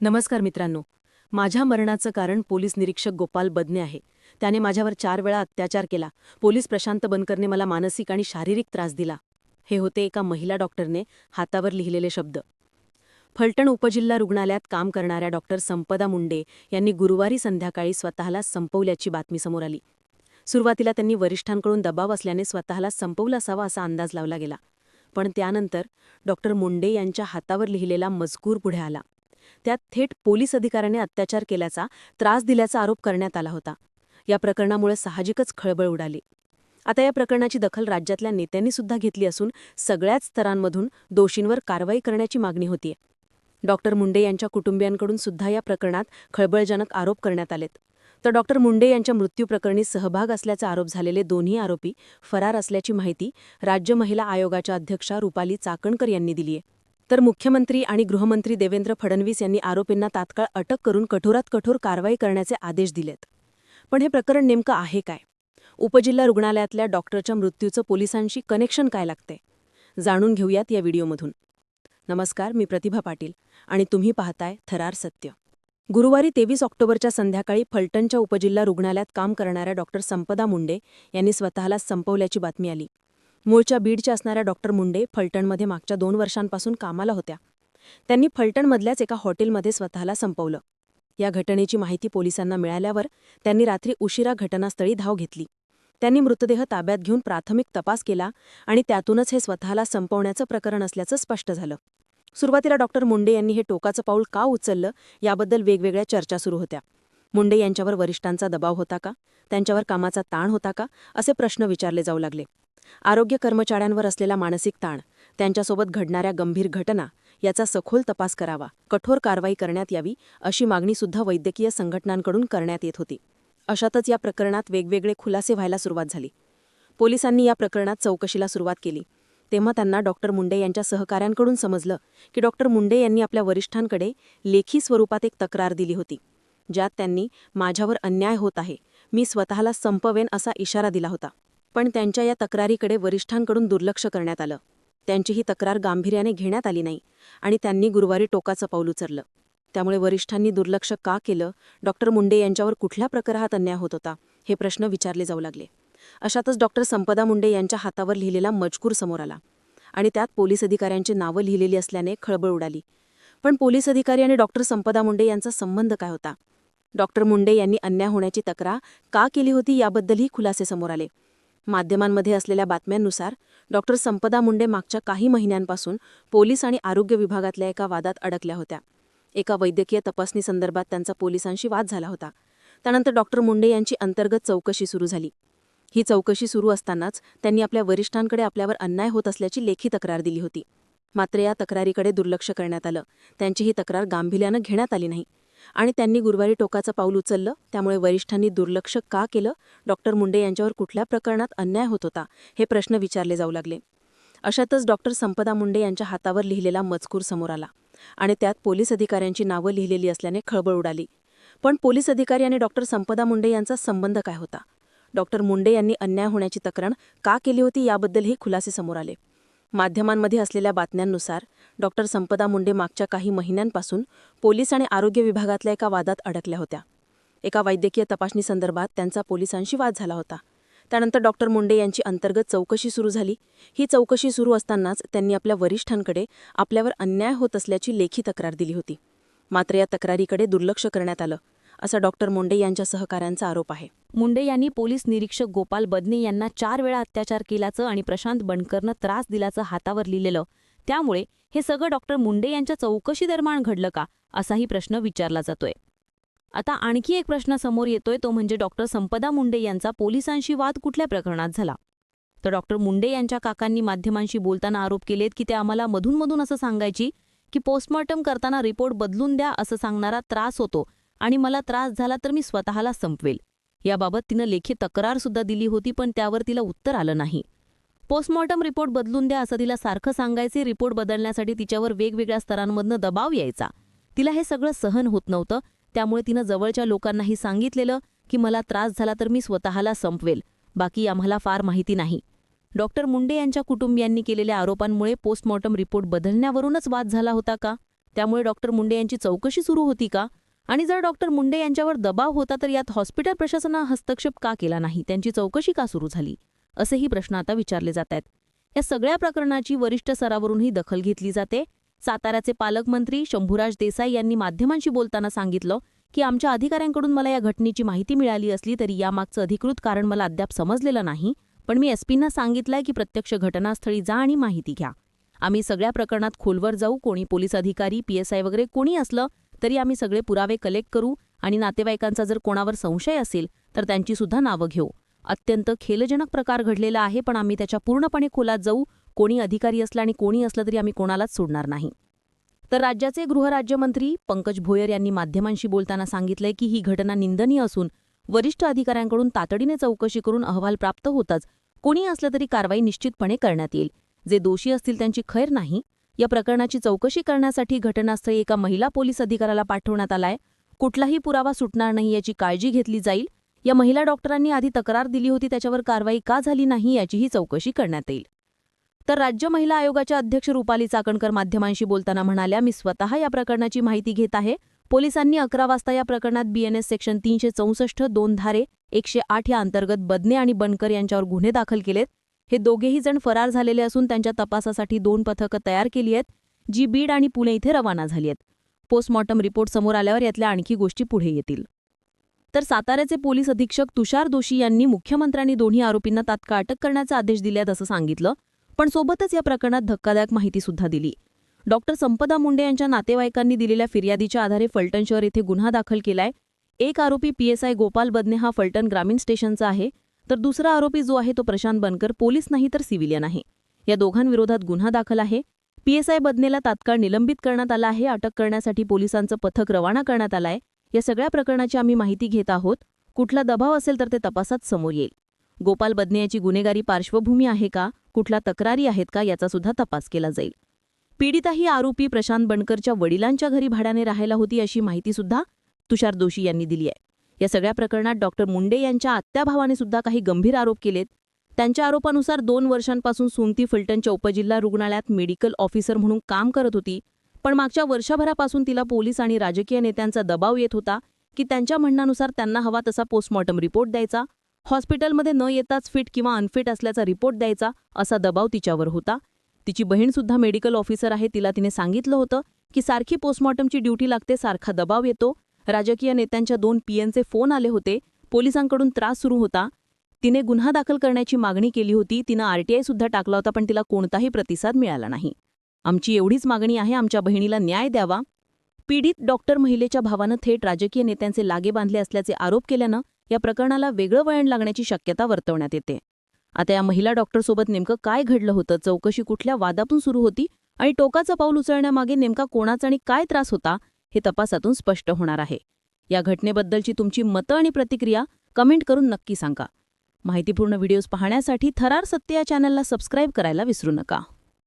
नमस्कार मित्रांनो. माझ्या मरणाचं कारण पोलीस निरीक्षक गोपाल बदने आहे. त्याने माझ्यावर चार वेळा अत्याचार केला. पोलीस प्रशांत बनकरने मला मानसिक आणि शारीरिक त्रास दिला. हे होते एका महिला डॉक्टरने हातावर लिहिलेले शब्द. फलटण उपजिल्हा रुग्णालयात काम करणाऱ्या डॉक्टर संपदा मुंडे यांनी गुरुवारी संध्याकाळी स्वतःला संपवल्याची बातमी समोर आली. सुरुवातीला त्यांनी वरिष्ठांकडून दबाव असल्याने स्वतःला संपवलं असावा असा अंदाज लावला गेला. पण त्यानंतर डॉक्टर मुंडे यांच्या हातावर लिहिलेला मजकूर पुढे आला. त्यात थेट पोलीस अधिकाऱ्याने अत्याचार केल्याचा त्रास दिल्याचा आरोप करण्यात आला होता. या प्रकरणामुळे साहजिकच खळबळ उडाली. आता या प्रकरणाची दखल राज्यातल्या नेत्यांनी सुद्धा घेतली असून सगळ्याच स्तरांमधून दोषींवर कारवाई करण्याची मागणी होतीये. डॉक्टर मुंडे यांच्या कुटुंबियांकडून सुद्धा या प्रकरणात खळबळजनक आरोप करण्यात आलेत. तर डॉक्टर मुंडे यांच्या मृत्यूप्रकरणी सहभाग असल्याचा आरोप झालेले दोन्ही आरोपी फरार असल्याची माहिती राज्य महिला आयोगाच्या अध्यक्षा रुपाली चाकणकर यांनी दिली आहे तर मुख्यमंत्री आणि गृहमंत्री देवेंद्र फडणवीस यांनी आरोपींना तात्काळ अटक करून कठोरात कठोर कारवाई करण्याचे आदेश दिलेत. पण हे प्रकरण नेमकं आहे काय? उपजिल्हा रुग्णालयातल्या डॉक्टरच्या मृत्यूचं पोलिसांशी कनेक्शन काय लागते जाणून घेऊयात या व्हिडिओमधून. नमस्कार मी प्रतिभा पाटील आणि तुम्ही पाहताय थरार सत्य. गुरुवारी तेवीस ऑक्टोबरच्या संध्याकाळी फलटणच्या उपजिल्हा रुग्णालयात काम करणाऱ्या डॉक्टर संपदा मुंडे यांनी स्वतःला संपवल्याची बातमी आली. मूळच्या बीडच्या असणाऱ्या डॉक्टर मुंडे फलटणमध्ये मागच्या दोन वर्षांपासून कामाला होत्या. त्यांनी फलटणमधल्याच एका हॉटेलमध्ये स्वतःला संपवलं. या घटनेची माहिती पोलिसांना मिळाल्यावर त्यांनी रात्री उशिरा घटनास्थळी धाव घेतली. त्यांनी मृतदेह ताब्यात घेऊन प्राथमिक तपास केला आणि त्यातूनच हे स्वतःला संपवण्याचं प्रकरण असल्याचं स्पष्ट झालं. सुरुवातीला डॉक्टर मुंडे यांनी हे टोकाचं पाऊल का उचललं याबद्दल वेगवेगळ्या चर्चा सुरू होत्या. मुंडे यांच्यावर वरिष्ठांचा दबाव होता का? त्यांच्यावर कामाचा ताण होता का? असे प्रश्न विचारले जाऊ लागले. आरोग्य कर्मचाऱ्यांवर असलेला मानसिक ताण त्यांच्यासोबत घडणाऱ्या गंभीर घटना याचा सखोल तपास करावा. कठोर कारवाई करण्यात यावी अशी मागणी सुद्धा वैद्यकीय संघटनांकडून करण्यात येत होती. अशातच या प्रकरणात वेगवेगळे खुलासे व्हायला सुरुवात झाली. पोलिसांनी या प्रकरणात चौकशीला सुरुवात केली. तेव्हा त्यांना डॉक्टर मुंडे यांच्या सहकाऱ्यांकडून समजलं की डॉक्टर मुंडे यांनी आपल्या वरिष्ठांकडे लेखी स्वरूपात एक तक्रार दिली होती ज्यात त्यांनी माझ्यावर अन्याय होत आहे. मी स्वतःला संपवेन असा इशारा दिला होता. पण त्यांच्या या तक्रारीकडे वरिष्ठांकडून दुर्लक्ष करण्यात आलं. त्यांची ही तक्रार गांभीर्याने घेण्यात आली नाही आणि त्यांनी गुरुवारी टोकाचं पाऊल उचललं. त्यामुळे वरिष्ठांनी दुर्लक्ष का केलं? डॉक्टर मुंडे यांच्यावर कुठल्या प्रकारात अन्याय होत होता? हे प्रश्न विचारले जाऊ लागले. अशातच डॉक्टर संपदा मुंडे यांच्या हातावर लिहिलेला मजकूर समोर आला आणि त्यात पोलीस अधिकाऱ्यांची नावं लिहिलेली असल्याने खळबळ उडाली. पण पोलीस अधिकारी आणि डॉक्टर संपदा मुंडे यांचा संबंध काय होता? डॉक्टर मुंडे यांनी अन्याय होण्याची तक्रार का केली होती याबद्दलही खुलासे समोर आले. माध्यमांमध्ये असलेल्या बातम्यांनुसार डॉक्टर संपदा मुंडे मागच्या काही महिन्यांपासून पोलीस आणि आरोग्य विभागातल्या एका वादात अडकल्या होत्या. एका वैद्यकीय तपासणीसंदर्भात त्यांचा पोलिसांशी वाद झाला होता. त्यानंतर डॉक्टर मुंडे यांची अंतर्गत चौकशी सुरू झाली. ही चौकशी सुरू असतानाच त्यांनी आपल्या वरिष्ठांकडे आपल्यावर अन्याय होत असल्याची लेखी तक्रार दिली होती. मात्र या तक्रारीकडे दुर्लक्ष करण्यात आलं. त्यांची ही तक्रार गांभीर्यानं घेण्यात आली नाही. आणि त्यांनी गुरुवारी टोकाचं पाऊल उचललं. त्यामुळे वरिष्ठांनी दुर्लक्ष का केलं? डॉक्टर मुंडे यांच्यावर कुठल्या प्रकरणात अन्याय होत होता? हे प्रश्न विचारले जाऊ लागले. अशातच डॉक्टर संपदा मुंडे यांच्या हातावर लिहिलेला मजकूर समोर आला आणि त्यात पोलीस अधिकाऱ्यांची नावं लिहिलेली असल्याने खळबळ उडाली. पण पोलीस अधिकारी आणि डॉक्टर संपदा मुंडे यांचा संबंध काय होता? डॉक्टर मुंडे यांनी अन्याय होण्याची तक्रार का केली होती याबद्दलही खुलासे समोर आले. माध्यमांमध्ये असलेल्या बातम्यांनुसार डॉक्टर संपदा मुंडे मागच्या काही महिन्यांपासून पोलीस आणि आरोग्य विभागातल्या एका वादात अडकल्या होत्या. एका वैद्यकीय तपासणीसंदर्भात त्यांचा पोलिसांशी वाद झाला होता. त्यानंतर डॉक्टर मुंडे यांची अंतर्गत चौकशी सुरू झाली. ही चौकशी सुरू असतानाच त्यांनी आपल्या वरिष्ठांकडे आपल्यावर अन्याय होत असल्याची लेखी तक्रार दिली होती. मात्र या तक्रारीकडे दुर्लक्ष करण्यात आलं असा डॉक्टर मुंडे यांच्या सहकाऱ्यांचा आरोप आहे. मुंडे यांनी पोलीस निरीक्षक गोपाल बदने यांना चार वेळा अत्याचार केल्याचं आणि प्रशांत बंडकरनं त्रास दिल्याचं हातावर लिहिलेलं त्यामुळे हे सगळं डॉक्टर मुंडे यांच्या चौकशी दरम्यान घडलं का असाही प्रश्न विचारला जातोय. आता आणखी एक प्रश्न समोर येतोय तो म्हणजे डॉक्टर संपदा मुंडे यांचा पोलिसांशी वाद कुठल्या प्रकरणात झाला? तर डॉक्टर मुंडे यांच्या काकांनी माध्यमांशी बोलताना आरोप केलेत की ते आम्हाला मधून मधून असं सांगायची की पोस्टमॉर्टम करताना रिपोर्ट बदलून द्या असं सांगणारा त्रास होतो आणि मला त्रास झाला तर मी स्वतःला संपवेल. याबाबत तिनं लेखी तक्रार सुद्धा दिली होती पण त्यावर तिला उत्तर आलं नाही. पोस्टमॉर्टम रिपोर्ट बदलून द्या असं तिला सारखं सांगायचे. रिपोर्ट बदलण्यासाठी तिच्यावर वेगवेगळ्या स्तरांमधनं दबाव यायचा. तिला हे सगळं सहन होत नव्हतं. त्यामुळे तिनं जवळच्या लोकांनाही सांगितलेलं की मला त्रास झाला तर मी स्वतःला संपवेल. बाकी आम्हाला फार माहिती नाही. डॉक्टर मुंडे यांच्या कुटुंबियांनी केलेल्या आरोपांमुळे पोस्टमॉर्टम रिपोर्ट बदलण्यावरूनच वाद झाला होता का? त्यामुळे डॉक्टर मुंडे यांची चौकशी सुरू होती का? आणि जर डॉक्टर मुंडे यांच्यावर दबाव होता तर यात हॉस्पिटल प्रशासनानं हस्तक्षेप का केला नाही? त्यांची चौकशी का सुरू झाली? असेही प्रश्न आता विचारले जात आहेत. या सगळ्या प्रकरणाची वरिष्ठ स्तरावरूनही दखल घेतली जाते. साताऱ्याचे पालकमंत्री शंभूराज देसाई यांनी माध्यमांशी बोलताना सांगितलं की आमच्या अधिकाऱ्यांकडून मला या घटनेची माहिती मिळाली असली तरी यामागचं अधिकृत कारण मला अद्याप समजलेलं नाही. पण मी एसपींना सांगितलंय की प्रत्यक्ष घटनास्थळी जा आणि माहिती घ्या. आम्ही सगळ्या प्रकरणात खोलवर जाऊ. कोणी पोलीस अधिकारी पीएसआय वगैरे कोणी असलं तरी आम्ही सगळे पुरावे कलेक्ट करू आणि नातेवाईकांचा जर कोणावर संशय असेल तर त्यांची सुद्धा नावं घेऊ. अत्यंत खेलजनक प्रकार घडलेला आहे पण आम्ही त्याच्या पूर्णपणे खोलात जाऊ कोणी अधिकारी असला आणि कोणी असलं तरी आम्ही कोणालाच सोडणार नाही. तर राज्याचे गृहराज्यमंत्री पंकज भोयर यांनी माध्यमांशी बोलताना सांगितलंय की ही घटना निंदनीय असून वरिष्ठ अधिकाऱ्यांकडून तातडीने चौकशी करून अहवाल प्राप्त होताच कोणी असलं तरी कारवाई निश्चितपणे करण्यात येईल. जे दोषी असतील त्यांची खैर नाही. या प्रकरणाची चौकशी करण्यासाठी घटनास्थळी एका महिला पोलीस अधिकाऱ्याला पाठवण्यात आलाय. कुठलाही पुरावा सुटणार नाही याची काळजी घेतली जाईल. या महिला डॉक्टरांनी आधी तक्रार दिली होती त्याच्यावर कारवाई का झाली नाही याचीही चौकशी करण्यात येईल. तर राज्य महिला आयोगाच्या अध्यक्ष रुपाली चाकणकर माध्यमांशी बोलताना म्हणाल्या मी स्वतः या प्रकरणाची माहिती घेत आहे. पोलिसांनी अकरा वाजता या प्रकरणात बीएनएस सेक्शन तीनशे चौसष्ट दोन धारे एकशे आठ या अंतर्गत बदने आणि बनकर यांच्यावर गुन्हे दाखल केलेत. हे दोघेही जण फरार झालेले असून त्यांच्या तपासासाठी दोन पथकं तयार केली आहेत जी बीड आणि पुणे इथे रवाना झाली आहेत. पोस्टमॉर्टम रिपोर्ट समोर आल्यावर यातल्या आणखी गोष्टी पुढे येतील. तर साताऱ्याचे पोलीस अधीक्षक तुषार दोशी यांनी मुख्यमंत्र्यांनी दोन्ही आरोपींना तात्काळ अटक करण्याचे आदेश दिल्यात असं सांगितलं पण सोबतच या प्रकरणात धक्कादायक माहिती सुद्धा दिली. डॉक्टर संपदा मुंडे यांच्या नातेवाईकांनी दिलेल्या फिर्यादीच्या आधारे फलटण शहर येथे गुन्हा दाखल केलाय. एक आरोपी पीएसआय गोपाल बदने हा फलटण ग्रामीण स्टेशनचा आहे तर दुसरा आरोपी जो आहे तो प्रशांत बनकर पोलीस नाही तर सिव्हिलियन आहे. या दोघांविरोधात गुन्हा दाखल आहे. पीएसआय बदनेला तात्काळ निलंबित करण्यात आला आहे अटक करण्यासाठी पोलिसांचं पथक रवाना करण्यात आलंय. या सगळ्या प्रकरणाची आम्ही माहिती घेत आहोत. कुठला दबाव असेल तर ते तपासात समोर येईल. गोपाल बदने याची गुन्हेगारी पार्श्वभूमी आहे का? कुठल्या तक्रारी आहेत का? याचा सुद्धा तपास केला जाईल. पीडिता ही आरोपी प्रशांत बनकरच्या वडिलांच्या घरी भाड्याने राहायला होती अशी माहिती सुद्धा तुषार दोशी यांनी दिली आहे. या सगळ्या प्रकरणात डॉक्टर मुंडे यांच्या आत्याभावाने सुद्धा काही गंभीर आरोप केलेत. त्यांच्या आरोपानुसार दोन वर्षांपासून सुमती फलटणच्या उपजिल्हा रुग्णालयात मेडिकल ऑफिसर म्हणून काम करत होती. पण मागच्या वर्षभरापासून तिला पोलीस आणि राजकीय नेत्यांचा दबाव येत होता की त्यांच्या म्हणण्यानुसार त्यांना हवा तसा पोस्टमॉर्टम रिपोर्ट द्यायचा हॉस्पिटलमध्ये न येताच फिट किंवा अनफिट असल्याचा रिपोर्ट द्यायचा असा दबाव तिच्यावर होता. तिची बहीणसुद्धा मेडिकल ऑफिसर आहे तिला तिने सांगितलं होतं की सारखी पोस्टमॉर्टमची ड्युटी लागते सारखा दबाव येतो. राजकीय नेत्यांच्या दोन पीएनचे फोन आले होते. पोलिसांकडून त्रास सुरू होता. तिने गुन्हा दाखल करण्याची मागणी केली होती. तिनं आरटीआय सुद्धा टाकला होता पण तिला कोणताही प्रतिसाद मिळाला नाही. आमची एवढीच मागणी आहे आमच्या बहिणीला न्याय द्यावा. पीडित डॉक्टर महिलेच्या भावानं थेट राजकीय नेत्यांचे लागे बांधले असल्याचे आरोप केल्यानं या प्रकरणाला वेगळं वळण लागण्याची शक्यता वर्तवण्यात येते. आता या महिला डॉक्टरसोबत नेमकं काय घडलं होतं चौकशी कुठल्या वादातून सुरू होती आणि टोकाचं पाऊल उचलण्यामागे नेमका कोणाचा आणि काय त्रास होता हे तपासातून स्पष्ट होणार आहे. या घटनेबद्दलची तुमची मतं आणि प्रतिक्रिया कमेंट करून नक्की सांगा. माहितीपूर्ण व्हिडिओज पाहण्यासाठी थरार सत्य या चॅनलला सबस्क्राईब करायला विसरू नका.